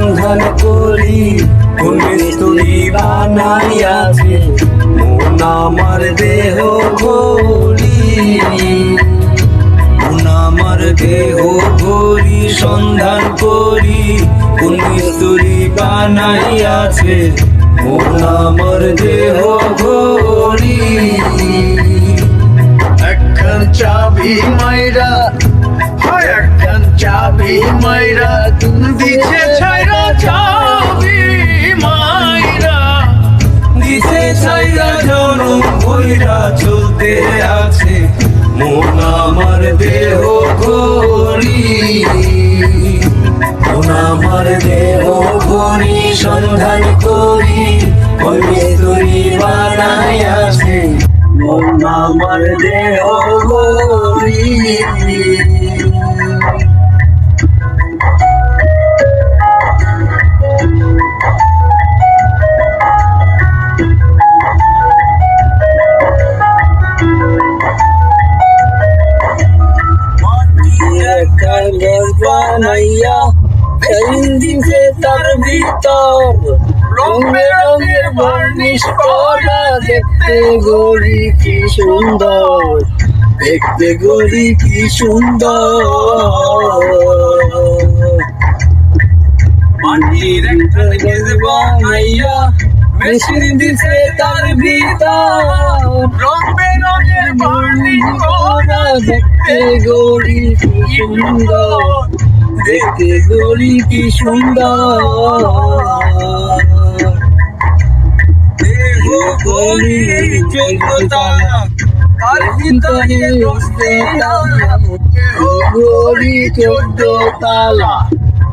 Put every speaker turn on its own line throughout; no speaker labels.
সন্ধান করি কোন মিস্তুরি বানাইয়াছে মন আমার দেহ করি মন আমার দেহ করি সন্ধান করি কোন মিস্তুরি বানাইয়াছে মন আমার দেহ করি
একখান চাবি মাইরা, হয় একখান চাবি মাইরা তুমি দিছে
চলতে আছে। মন আমার দেহ করি মন আমার দেহ করি সন্ধান করি। ওই তরি বানাই আছে। মন আমার দেহ করি বানাইয়া দিছে তার ভিতর রঙে রঙের বার্নিশ করা দেখতে গড়ি কি সুন্দর, দেখতে গড়ি কি সুন্দর। মাটির একটা বানাইয়া মেশিন দিছে তার ভিতর।
রং বেরঙের বার্নিশ করা
দেখতে গড়ি কি সুন্দর দেখতে গড়ি কি সুন্দর তার ভিতরে বসতে চোদ্দ তালা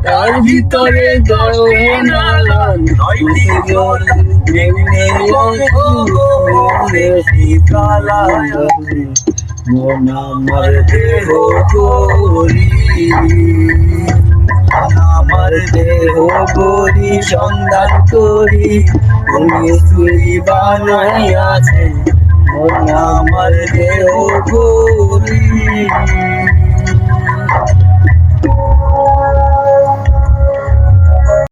তার ভিতরে দরজে নালা নয়টি ঘর যেমনি কালা মন আমার দেহ করি। আমার দেহ করি, সন্ধান করি। তুমি তুই বানাই আছে, মন আমার দেহ করি।